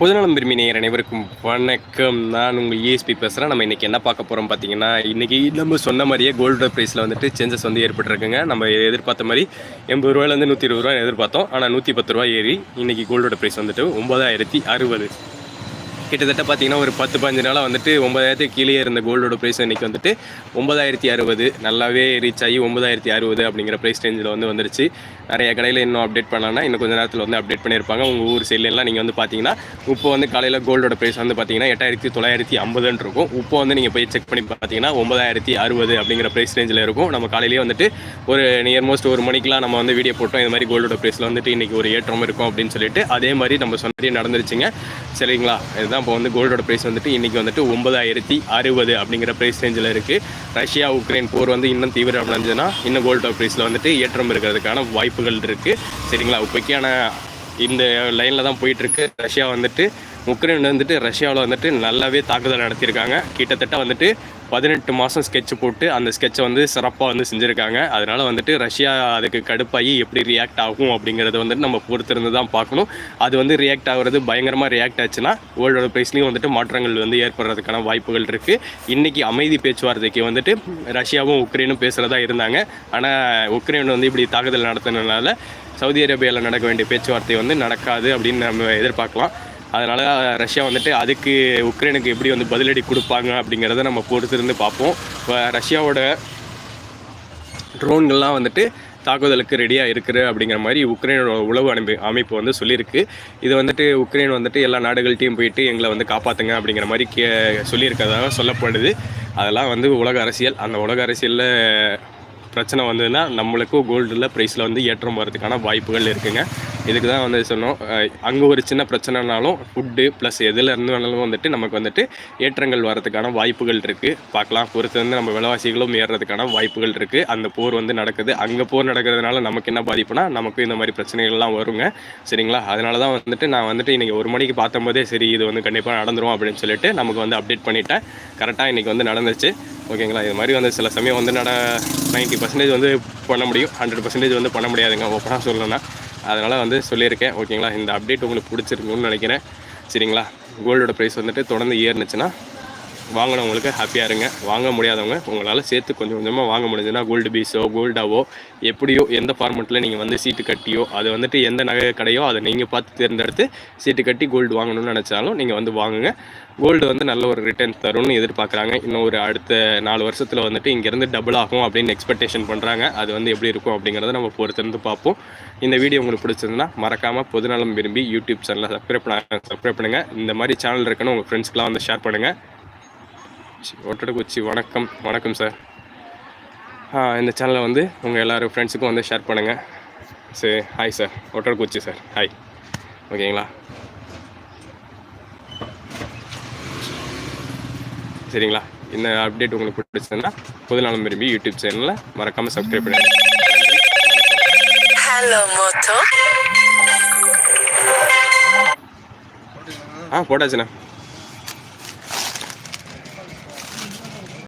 பொதுநலம் விரும்பி நேயர் அனைவருக்கும் வணக்கம். நான் உங்கள் இஎஸ்பி பேசுகிறேன் நம்ம இன்றைக்கி என்ன பார்க்க போகிறோம் பார்த்தீங்கன்னா இன்றைக்கி நம்ம சொன்ன மாதிரியே கோல்டு ப்ரைஸில் வந்துட்டு சேஞ்சஸ் வந்து ஏற்பட்டிருக்குங்க. நம்ம எதிர்பார்த்த மாதிரி எண்பது ரூபாயிலேருந்து நூற்றி இருபது ரூபா எதிர்பார்த்தோம். ஆனால் நூற்றி பத்து ரூபா ஏறி இன்றைக்கி கோல்டோட ப்ரைஸ் வந்துட்டு ஒன்பதாயிரத்தி அறுபது. கிட்டத்தட்ட பார்த்தீங்கன்னா ஒரு பத்து பதினஞ்சு நாளாக வந்துட்டு ஒன்பதாயிரத்துக்கு கீழே இருந்த கோல்டோட ப்ரைஸ் இன்றைக்கி வந்துட்டு ஒன்பதாயிரத்தி அறுபது. நல்லாவே ரீச் ஆகி ஒன்பதாயிரத்தி அறுபது அப்படிங்கிற ப்ரைஸ் ரேஞ்சில் வந்து வந்துருச்சு. நிறைய கடையில் இன்னும் அப்டேட் பண்ணலாம்னா இன்னும் கொஞ்சம் நேரத்தில் வந்து அப்டேட் பண்ணியிருப்பாங்க. உங்கள் ஊர் சைட்லாம் நீங்கள் வந்து பார்த்தீங்கன்னா இப்போ வந்து காலையில் கோல்டோட ப்ரைஸ் வந்து பார்த்தீங்கன்னா எட்டாயிரத்தி தொள்ளாயிரத்தி ஐம்பதுன்னு இருக்கும். இப்போ வந்து நீங்கள் போய் செக் பண்ணி பார்த்தீங்கன்னா ஒன்பதாயிரத்தி அறுபது அப்படிங்கிற ப்ரைஸ் ரேஞ்சில் இருக்கும். நம்ம காலையிலேயே வந்துட்டு ஒரு நியர் மோஸ்ட் ஒரு மணிக்கெலாம் நம்ம வந்து வீடியோ போட்டோம். இந்த மாதிரி கோல்டோட ப்ரைஸில் வந்துட்டு இன்றைக்கி ஒரு ஏற்றம் இருக்கும் அப்படின்னு சொல்லிட்டு அதே மாதிரி நம்ம சொன்னதே நடந்துருச்சுங்க. சரிங்களா? இதுதான் இப்போ வந்து கோல்டோட ப்ரைஸ் வந்துட்டு இன்றைக்கி வந்துட்டு ஒன்பதாயிரத்தி அறுபது அப்படிங்கிற ப்ரைஸ் ரேஞ்சில் இருக்குது ரஷ்யா உக்ரைன் போர் வந்து இன்னும் தீவிரம் அடைஞ்சுன்னா இன்னும் கோல்டோட ப்ரைஸில் வந்துட்டு ஏற்றம் இருக்கிறதுக்கான வாய்ப்புகள் இருக்குது சரிங்களா? இப்போக்கான இந்த லைனில் தான் போயிட்டுருக்கு ரஷ்யா வந்துட்டு உக்ரைன் வந்துட்டு ரஷ்யாவில் வந்துட்டு நல்லாவே தாக்குதல் நடத்தியிருக்காங்க. கிட்டத்தட்ட வந்துட்டு பதினெட்டு மாதம் ஸ்கெட்ச் போட்டு அந்த ஸ்கெட்சை வந்து சிறப்பாக வந்து செஞ்சுருக்காங்க. அதனால் வந்துட்டு ரஷ்யா அதுக்கு கடுப்பாகி எப்படி ரியாக்ட் ஆகும் அப்படிங்கிறத வந்துட்டு நம்ம பொறுத்திருந்து தான் பார்க்கணும். அது வந்து ரியாக்ட் ஆகிறது பயங்கரமாக ரியாக்ட் ஆச்சுன்னா வேர்ல்டோட ப்ரைஸ்லேயும் வந்துட்டு மாற்றங்கள் வந்து ஏற்படுறதுக்கான வாய்ப்புகள் இருக்குது இன்றைக்கி அமைதி பேச்சுவார்த்தைக்கு வந்துட்டு ரஷ்யாவும் உக்ரைனும் பேசுகிறதா இருந்தாங்க. ஆனால் உக்ரைன் வந்து இப்படி தாக்குதல் நடத்தினால சவுதி அரேபியாவில் நடக்க வேண்டிய பேச்சுவார்த்தை வந்து நடக்காது அப்படின்னு நம்ம எதிர்பார்க்கலாம். அதனால் ரஷ்யா வந்துட்டு அதுக்கு உக்ரைனுக்கு எப்படி வந்து பதிலடி கொடுப்பாங்க அப்படிங்கிறத நம்ம பொறுத்திருந்து பார்ப்போம். இப்போ ரஷ்யாவோட ட்ரோன்கள்லாம் வந்துட்டு தாக்குதலுக்கு ரெடியாக இருக்குது அப்படிங்கிற மாதிரி உக்ரைனோட உளவு அமைப்பு அமைப்பு வந்து சொல்லியிருக்கு. இது வந்துட்டு உக்ரைன் வந்துட்டு எல்லா நாடுகள்கிட்டையும் போயிட்டு எங்களை வந்து காப்பாற்றுங்க அப்படிங்கிற மாதிரி கே சொல்லியிருக்கிறதாக சொல்லப்படுது. அதெல்லாம் வந்து உலக அரசியல். அந்த உலக அரசியலில் பிரச்சனை வந்ததுன்னா நம்மளுக்கும் கோல்டில் ப்ரைஸில் வந்து ஏற்றம் வரதுக்கான வாய்ப்புகள் இருக்குங்க. இதுக்கு தான் வந்து சொன்னோம். அங்கே ஒரு சின்ன பிரச்சனைனாலும் ஃபுட்டு ப்ளஸ் எதில் இருந்து வேணாலும் வந்துட்டு நமக்கு வந்துட்டு ஏற்றங்கள் வரதுக்கான வாய்ப்புகள் இருக்குது பார்க்கலாம். பொறுத்து வந்து நம்ம விலைவாசிகளும் ஏறுறதுக்கான வாய்ப்புகள் இருக்குது அந்த போர் வந்து நடக்குது. அங்கே போர் நடக்கிறதுனால நமக்கு என்ன பாதிப்புனா நமக்கு இந்த மாதிரி பிரச்சனைகள்லாம் வருங்க. சரிங்களா? அதனால தான் வந்துட்டு நான் வந்துட்டு இன்றைக்கி ஒரு மணிக்கு பார்த்தம்போதே சரி இது வந்து கண்டிப்பாக நடந்துரும் அப்படின்னு சொல்லிட்டு நமக்கு வந்து அப்டேட் பண்ணிட்டேன். கரெக்டாக இன்றைக்கி வந்து நடந்துச்சு ஓகேங்களா? இது மாதிரி வந்து சில சமயம் வந்து நட நைன்ட்டி பர்சன்டேஜ் வந்து பண்ண முடியும். ஹண்ட்ரட் பர்சன்டேஜ் வந்து பண்ண முடியாதுங்க. ஓப்பனாக சொல்லணும்னா. அதனால் வந்து சொல்லியிருக்கேன் ஓகேங்களா? இந்த அப்டேட் உங்களுக்கு பிடிச்சிருக்குன்னு நினைக்கிறேன். சரிங்களா? கோல்டோட ப்ரைஸ் வந்துட்டு தொடர்ந்து ஏறுனுச்சுன்னா வாங்கினவங்களுக்கு ஹாப்பியாக இருங்க. வாங்க முடியாதவங்க உங்களால் சேர்த்து கொஞ்சம் கொஞ்சமாக வாங்க முடிஞ்சதுன்னா கோல்டு பீஸோ கோல்டாவோ எப்படியோ எந்த ஃபார்மெட்டில் நீங்கள் வந்து சீட்டு கட்டியோ அது வந்துட்டு எந்த நகை கடையோ அதை நீங்கள் பார்த்து தேர்ந்தெடுத்து சீட்டு கட்டி கோல்டு வாங்கணும்னு நினச்சாலும் நீங்கள் வந்து வாங்குங்க. கோல்டு வந்து நல்ல ஒரு ரிட்டர்ன் தரும்னு எதிர்பார்க்குறாங்க. இன்னும் ஒரு அடுத்த நாலு வருஷத்தில் வந்துட்டு இங்கேருந்து டபுள் ஆகும் அப்படின்னு எக்ஸ்பெக்டேஷன் பண்ணுறாங்க அது வந்து எப்படி இருக்கும் அப்படிங்கிறத நம்ம பொறுத்திருந்து பார்ப்போம். இந்த வீடியோ உங்களுக்கு பிடிச்சிருந்தனா மறக்காமல் பொதுநலம் விரும்பி யூடியூப் சேனலை சப்ஸ்கிரைப் பண்ண சப்ஸ்கிரைப் பண்ணுங்கள் இந்த மாதிரி சேனல் இருக்குன்னு உங்கள் ஃப்ரெண்ட்ஸ்க்கெலாம் வந்து ஷேர் பண்ணுங்கள் ஒட்டடக்குச்சி வணக்கம் வணக்கம் சார். இந்த சேனலை வந்து உங்கள் எல்லோரும் ஃப்ரெண்ட்ஸுக்கும் வந்து ஷேர் பண்ணுங்கள் சரி ஹாய் சார் ஒட்டடக்குச்சி சார் ஹாய் ஓகேங்களா சரிங்களா? இந்த அப்டேட் உங்களுக்கு பிடிச்சதுன்னா பொதுநலம் விரும்பி யூடியூப் சேனலில் மறக்காமல் சப்ஸ்கிரைப் Moto. ஆ போட்டாச்சுண்ணா.